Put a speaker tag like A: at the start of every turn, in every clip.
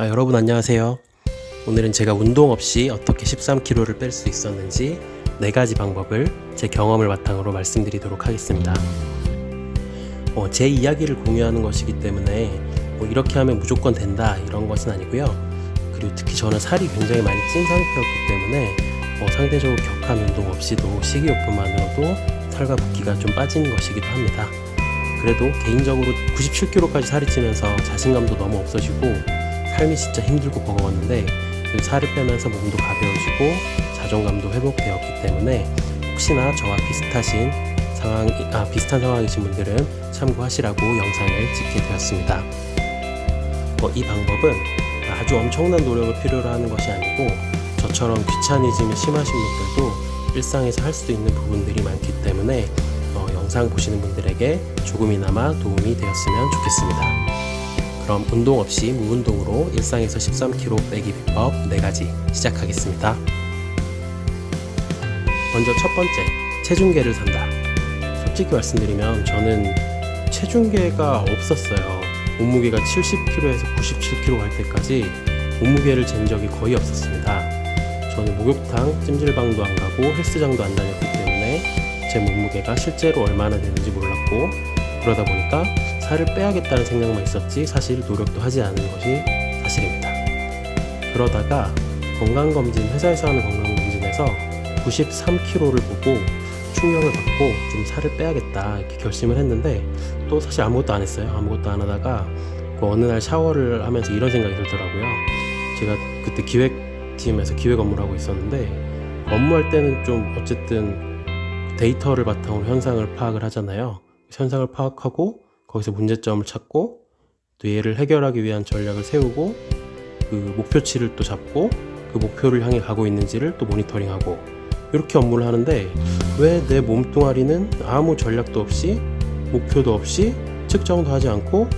A: 아, 여러분 안녕하세요. 오늘은 제가 운동 없이 어떻게 13kg를 뺄 수 있었는지 네 가지 방법을 제 경험을 바탕으로 말씀드리도록 하겠습니다. 어, 제 이야기를 공유하는 것이기 때문에 뭐 이렇게 하면 무조건 된다 이런 것은 아니고요. 그리고 특히 저는 살이 굉장히 많이 찐 상태였기 때문에 어, 상대적으로 격한 운동 없이도 식이요법만으로도 살과 붓기가 좀 빠지는 것이기도 합니다. 그래도 개인적으로 97kg까지 살이 찌면서 자신감도 너무 없어지고 삶이 진짜 힘들고 버거웠는데 그 살을 빼면서 몸도 가벼워지고 자존감도 회복되었기 때문에 혹시나 저와 비슷하신 상황, 아, 비슷한 상황이신 분들은 참고하시라고 영상을 찍게 되었습니다. 어, 이 방법은 아주 엄청난 노력을 필요로 하는 것이 아니고 저처럼 귀차니즘이 심하신 분들도 일상에서 할 수 있는 부분들이 많기 때문에 어, 영상 보시는 분들에게 조금이나마 도움이 되었으면 좋겠습니다. 그럼 운동 없이 무운동으로 일상에서 13kg 빼기 비법 4가지 시작하겠습니다. 먼저 첫 번째, 체중계를 산다. 솔직히 말씀드리면 저는 체중계가 없었어요. 몸무게가 70kg에서 97kg 갈 때까지 몸무게를 잰 적이 거의 없었습니다. 저는 목욕탕, 찜질방도 안 가고 헬스장도 안 다녔기 때문에 제 몸무게가 실제로 얼마나 되는지 몰랐고 그러다 보니까 살을 빼야겠다는 생각만 있었지 사실 노력도 하지 않은 것이 사실입니다. 그러다가 건강검진, 회사에서 하는 건강검진에서 93kg를 보고 충격을 받고 좀 살을 빼야겠다 이렇게 결심을 했는데 또 사실 아무것도 안 했어요. 아무것도 안 하다가 그 어느 날 샤워를 하면서 이런 생각이 들더라고요. 제가 그때 기획팀에서 기획 업무를 하고 있었는데 업무할 때는 좀 어쨌든 데이터를 바탕으로 현상을 파악을 하잖아요. 현상을 파악하고 거기서 문제점을 찾고 또 얘를 해결하기 위한 전략을 세우고 그 목표치를 또 잡고 그 목표를 향해 가고 있는지를 또 모니터링하고 이렇게 업무를 하는데 왜 내 몸뚱아리는 아무 전략도 없이 목표도 없이 측정도 하지 않고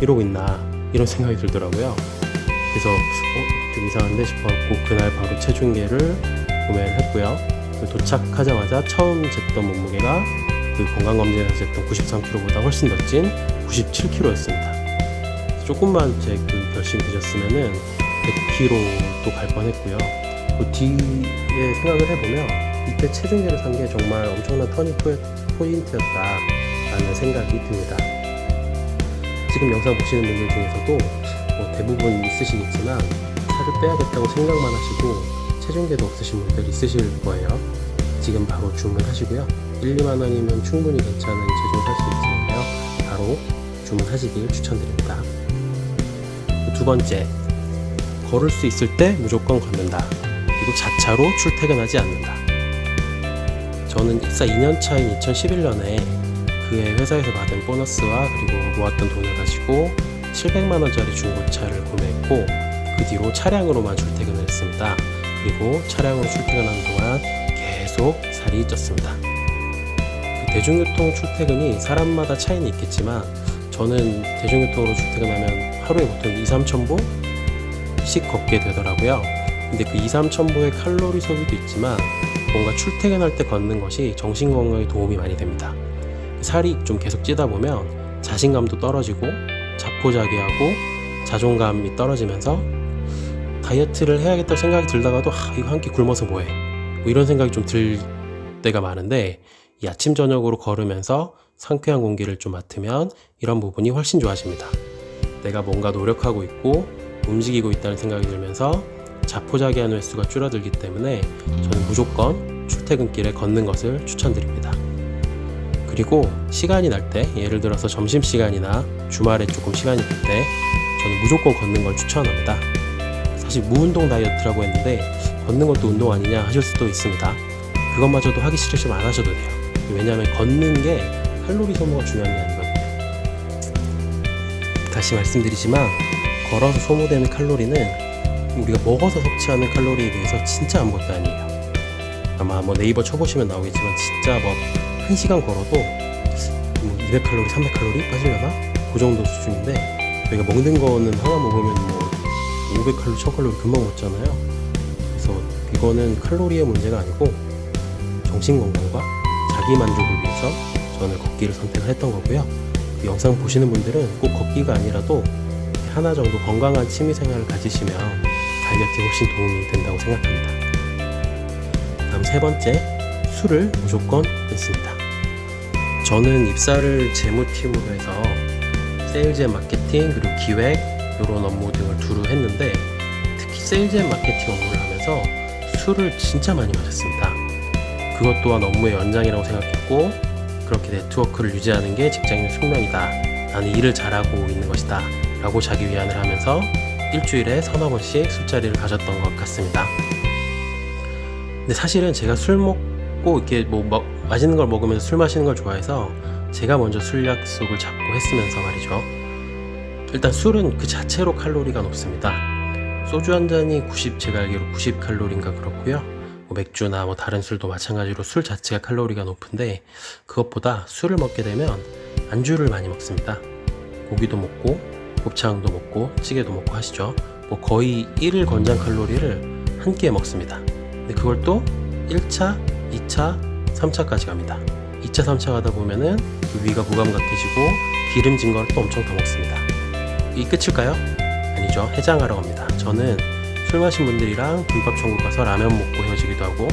A: 이러고 있나 이런 생각이 들더라고요. 그래서 어, 좀 이상한데 싶어갖고 그날 바로 체중계를 구매를 했고요. 도착하자마자 처음 쟀던 몸무게가 그 건강검진에서 쟀던 93kg보다 훨씬 더 찐 97kg였습니다. 조금만 제 그 결심 드셨으면은 100kg도 갈 뻔했고요. 그 뒤에 생각을 해보면 이때 체중계를 산 게 정말 엄청난 터닝 포인트였다라는 생각이 듭니다. 지금 영상 보시는 분들 중에서도 뭐 대부분 있으시겠지만 살을 빼야겠다고 생각만 하시고 체중계도 없으신 분들 있으실 거예요. 지금 바로 주문하시고요. 1, 2만 원이면 충분히 괜찮은 체중을 살수 있으니까요. 바로 주문하시길 추천드립니다. 두 번째, 걸을 수 있을 때 무조건 걷는다. 그리고 자차로 출퇴근하지 않는다. 저는 입사 2년 차인 2011년에 그해 회사에서 받은 보너스와 그리고 모았던 돈을 가지고 700만 원짜리 중고차를 구매했고 그 뒤로 차량으로만 출퇴근을 했습니다. 그리고 차량으로 출퇴근하는 동안 계속 살이 쪘습니다. 그 대중교통 출퇴근이 사람마다 차이는 있겠지만 저는 대중교통으로 출퇴근하면 하루에 보통 2, 3천 보씩 걷게 되더라고요. 근데 그 2, 3천 보의 칼로리 소비도 있지만 뭔가 출퇴근할 때 걷는 것이 정신 건강에 도움이 많이 됩니다. 살이 좀 계속 찌다 보면 자신감도 떨어지고 자포자기하고 자존감이 떨어지면서 다이어트를 해야겠다 생각이 들다가도 아, 이거 한 끼 굶어서 뭐해 뭐 이런 생각이 좀 들 때가 많은데 이 아침 저녁으로 걸으면서 상쾌한 공기를 좀 맡으면 이런 부분이 훨씬 좋아집니다. 내가 뭔가 노력하고 있고 움직이고 있다는 생각이 들면서 자포자기하는 횟수가 줄어들기 때문에 저는 무조건 출퇴근길에 걷는 것을 추천드립니다. 그리고 시간이 날 때 예를 들어서 점심시간이나 주말에 조금 시간이 날 때 저는 무조건 걷는 걸 추천합니다. 사실 무운동 다이어트라고 했는데 걷는 것도 운동 아니냐 하실 수도 있습니다. 그것마저도 하기 싫으시면 안 하셔도 돼요. 왜냐하면 걷는 게 칼로리 소모가 중요한 게 아니거든요. 다시 말씀드리지만 걸어서 소모되는 칼로리는 우리가 먹어서 섭취하는 칼로리에 비해서 진짜 아무것도 아니에요. 아마 뭐 네이버 쳐보시면 나오겠지만 진짜 뭐 1시간 걸어도 뭐 200칼로리, 300칼로리 빠지려나? 그 정도 수준인데 저희가 먹는 거는 하나 먹으면 뭐 500칼로리, 1000칼로리 금방 먹잖아요. 그래서 이거는 칼로리의 문제가 아니고 정신 건강과 자기 만족을 위해서 저는 걷기를 선택을 했던 거고요. 그 영상 보시는 분들은 꼭 걷기가 아니라도 하나 정도 건강한 취미 생활을 가지시면 다이어트에 훨씬 도움이 된다고 생각합니다. 다음 세 번째, 술을 무조건 끊습니다. 저는 입사를 재무팀으로 해서 세일즈 앤 마케팅 그리고 기획 이런 업무 등을 두루 했는데 특히 세일즈 앤 마케팅 업무를 하면서 술을 진짜 많이 마셨습니다. 그것 또한 업무의 연장이라고 생각했고 그렇게 네트워크를 유지하는 게 직장인 숙명이다. 나는 일을 잘하고 있는 것이다. 라고 자기 위안을 하면서 일주일에 서너 번씩 술자리를 가졌던 것 같습니다. 근데 사실은 제가 술 먹고 이렇게 뭐 먹- 맛있는 걸 먹으면서 술 마시는 걸 좋아해서 제가 먼저 술 약속을 잡고 했으면서 말이죠. 일단 술은 그 자체로 칼로리가 높습니다. 소주 한 잔이 90, 제가 알기로 90 칼로리인가 그렇고요. 뭐 맥주나 뭐 다른 술도 마찬가지로 술 자체가 칼로리가 높은데 그것보다 술을 먹게 되면 안주를 많이 먹습니다. 고기도 먹고 곱창도 먹고 찌개도 먹고 하시죠. 뭐 거의 1일 권장 칼로리를 한 끼에 먹습니다. 근데 그걸 또 1차, 2차, 3차까지 갑니다. 2차, 3차 가다 보면은 그 위가 무감각해지고 기름진 걸 또 엄청 더 먹습니다. 이 끝일까요? 아니죠. 해장하러 갑니다. 저는 술 마신 분들이랑 김밥 천국 가서 라면 먹고 헤어지기도 하고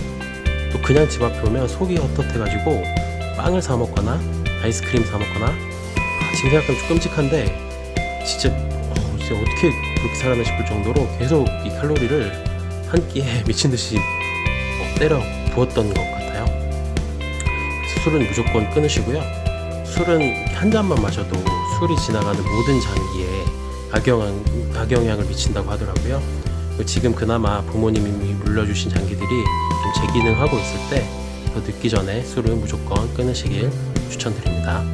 A: 또 그냥 집 앞에 오면 속이 헛헛해가지고 빵을 사 먹거나 아이스크림 사 먹거나 아, 지금 생각하면 좀 끔찍한데 진짜, 어, 진짜 어떻게 그렇게 살아나 싶을 정도로 계속 이 칼로리를 한 끼에 미친 듯이 어, 때려 부었던 것 같아요. 술은 무조건 끊으시고요. 술은 한 잔만 마셔도 술이 지나가는 모든 장기에 악영향, 악영향을 미친다고 하더라고요. 지금 그나마 부모님이 물려주신 장기들이 좀 재기능하고 있을 때 더 늦기 전에 술은 무조건 끊으시길 추천드립니다.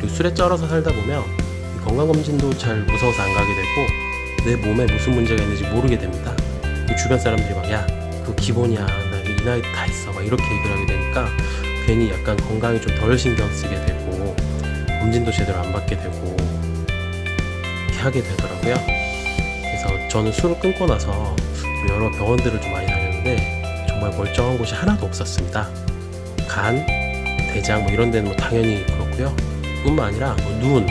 A: 그리고 술에 쩔어서 살다 보면 이 건강검진도 잘 무서워서 안 가게 되고 내 몸에 무슨 문제가 있는지 모르게 됩니다. 그 주변 사람들이 막 야 그거 기본이야 나 이 나이 다 있어 막 이렇게 얘기를 하게 되니까 괜히 약간 건강에 좀 덜 신경 쓰게 되고 검진도 제대로 안 받게 되고 이렇게 하게 되더라고요. 저는 술을 끊고 나서 좀 여러 병원들을 좀 많이 다녔는데 정말 멀쩡한 곳이 하나도 없었습니다. 간, 대장 뭐 이런 데는 뭐 당연히 그렇고요. 뿐만 아니라 뭐 눈,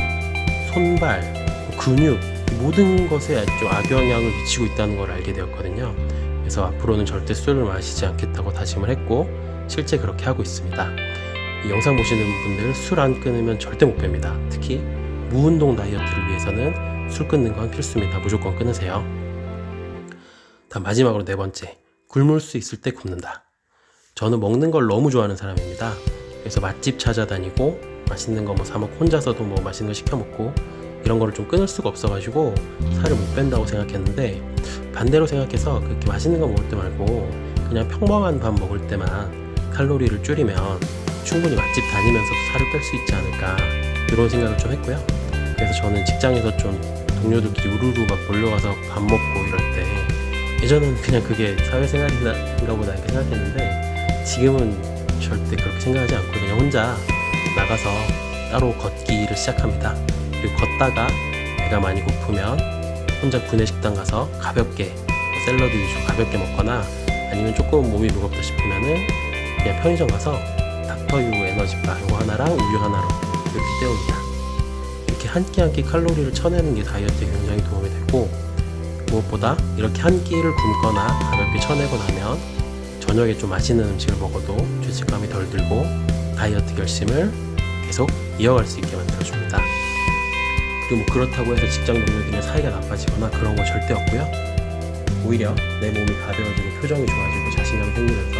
A: 손발, 뭐 근육 이 모든 것에 좀 악영향을 미치고 있다는 걸 알게 되었거든요. 그래서 앞으로는 절대 술을 마시지 않겠다고 다짐을 했고 실제 그렇게 하고 있습니다. 이 영상 보시는 분들 술 안 끊으면 절대 못 뺍니다. 특히 무운동 다이어트를 위해서는 술 끊는 건 필수입니다. 무조건 끊으세요. 다음 마지막으로 네 번째 굶을 수 있을 때 굶는다. 저는 먹는 걸 너무 좋아하는 사람입니다. 그래서 맛집 찾아다니고 맛있는 거 뭐 사 먹고 혼자서도 뭐 맛있는 거 시켜 먹고 이런 거를 좀 끊을 수가 없어가지고 살을 못 뺀다고 생각했는데 반대로 생각해서 그렇게 맛있는 거 먹을 때 말고 그냥 평범한 밥 먹을 때만 칼로리를 줄이면 충분히 맛집 다니면서도 살을 뺄 수 있지 않을까 이런 생각을 좀 했고요. 그래서 저는 직장에서 좀 동료들끼리 우르르 막 몰려가서 밥 먹고 이럴 때 예전엔 그냥 그게 사회생활인가 보다 이렇게 생각했는데 지금은 절대 그렇게 생각하지 않고 그냥 혼자 나가서 따로 걷기를 시작합니다. 그리고 걷다가 배가 많이 고프면 혼자 구내식당 가서 가볍게 뭐 샐러드 위주 가볍게 먹거나 아니면 조금 몸이 무겁다 싶으면은 그냥 편의점 가서 닥터유 에너지바 이거 하나랑 우유 하나로 이렇게 때웁니다. 이렇게 한 끼 한 끼 칼로리를 쳐내는 게 다이어트에 굉장히 도움이 되고 무엇보다 이렇게 한 끼를 굶거나 가볍게 쳐내고 나면 저녁에 좀 맛있는 음식을 먹어도 죄책감이 덜 들고 다이어트 결심을 계속 이어갈 수 있게 만들어줍니다. 그리고 뭐 그렇다고 해서 직장 동료들의 사이가 나빠지거나 그런 거 절대 없고요. 오히려 내 몸이 가벼워지고 표정이 좋아지고 자신감이 생기면서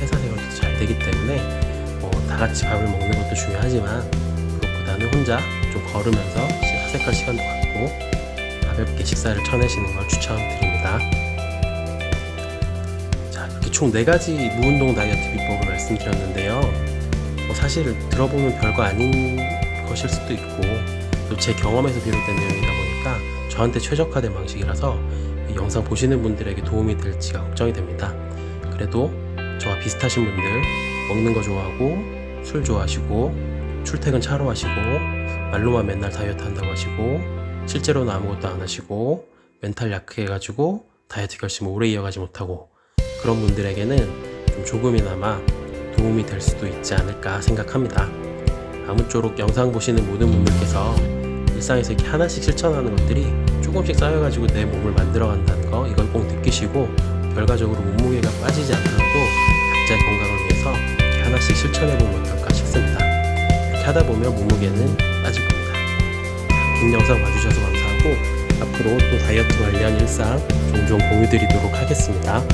A: 회사 생활도 잘 되기 때문에 뭐다 같이 밥을 먹는 것도 중요하지만 그것보다는 혼자 좀 걸으면서 사색할 시간도 갖고 가볍게 식사를 쳐내시는 걸 추천드립니다. 자, 이렇게 총 4가지 무운동 다이어트 비법을 말씀드렸는데요. 뭐 사실 들어보면 별거 아닌 것일 수도 있고 또 제 경험에서 비롯된 내용이다 보니까 저한테 최적화된 방식이라서 이 영상 보시는 분들에게 도움이 될지가 걱정이 됩니다. 그래도 저와 비슷하신 분들 먹는 거 좋아하고 술 좋아하시고 출퇴근 차로 하시고 말로만 맨날 다이어트 한다고 하시고 실제로는 아무것도 안 하시고 멘탈 약해가지고 다이어트 결심을 오래 이어가지 못하고 그런 분들에게는 좀 조금이나마 도움이 될 수도 있지 않을까 생각합니다. 아무쪼록 영상 보시는 모든 분들께서 일상에서 이렇게 하나씩 실천하는 것들이 조금씩 쌓여가지고 내 몸을 만들어간다는 거 이걸 꼭 느끼시고 결과적으로 몸무게가 빠지지 않더라도 각자의 건강을 위해서 하나씩 실천해보면 어떨까 싶습니다. 하다 보면 몸무게는 빠질 겁니다. 긴 영상 봐주셔서 감사하고 앞으로 또 다이어트 관련 일상 종종 공유드리도록 하겠습니다.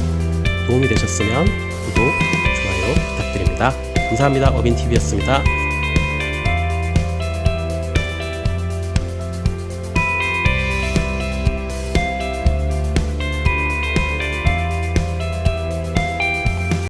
A: 도움이 되셨으면 구독, 좋아요 부탁드립니다. 감사합니다. 어빈TV였습니다.